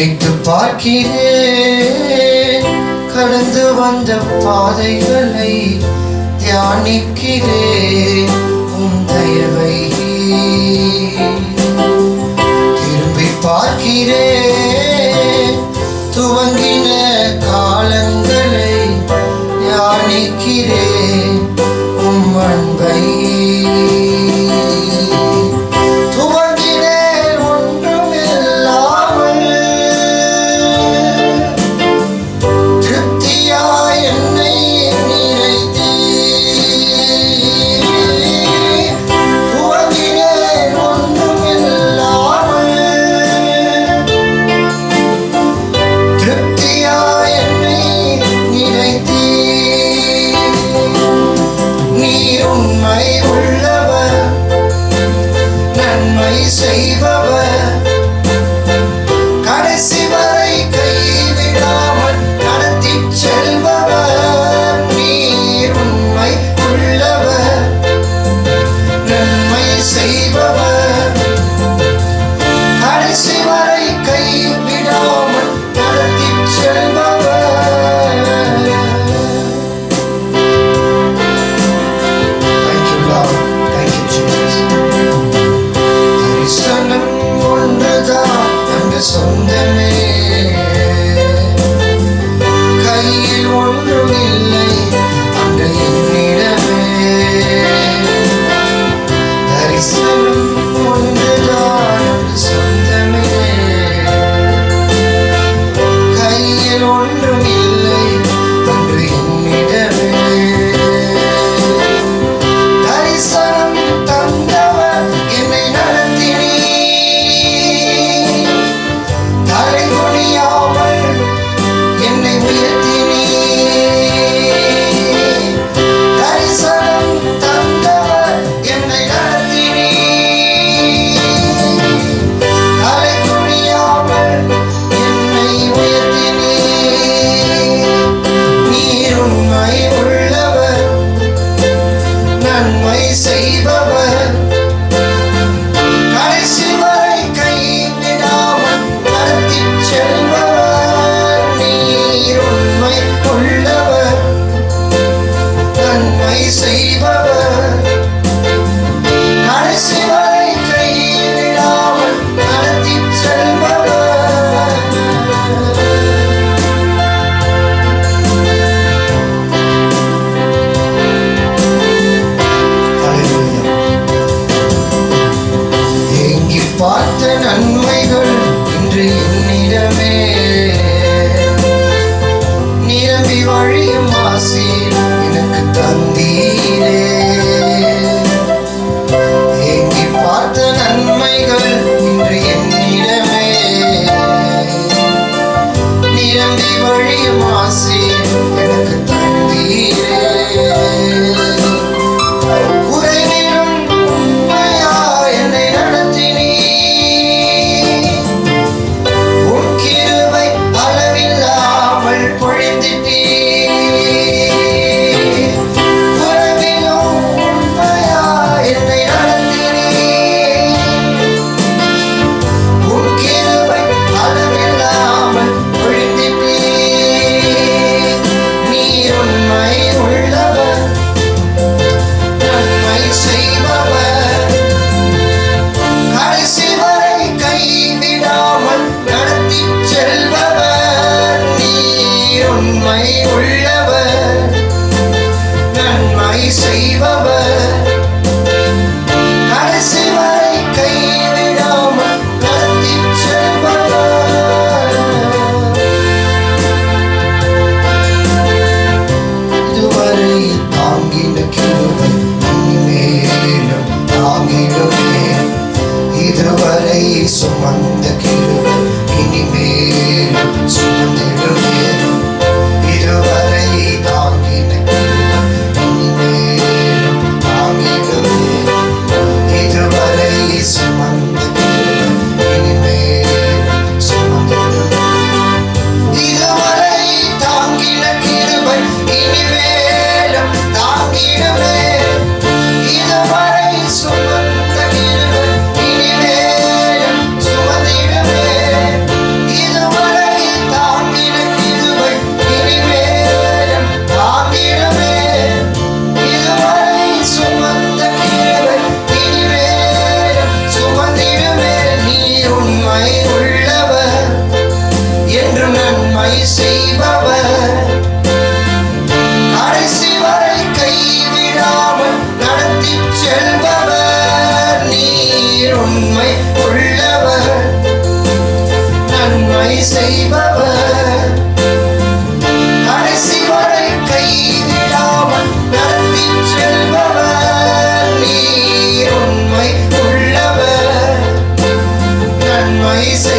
நினைத்து பார்க்கிறேன். கடந்து வந்த பாதைகளை தியானிக்கிறேன். உன் தயவை save our land. son de mí. save say, Baba. me. உண்மை உள்ளவர் நன்மை செய்பவர். கடைசி வரை கைவிடாமல் நடத்தி செல்பவர். இதுவரை தாங்கின கிருபை இனிமேலும் தாங்கிடுமே. இதுவரை சுமந்த கிருபை Paris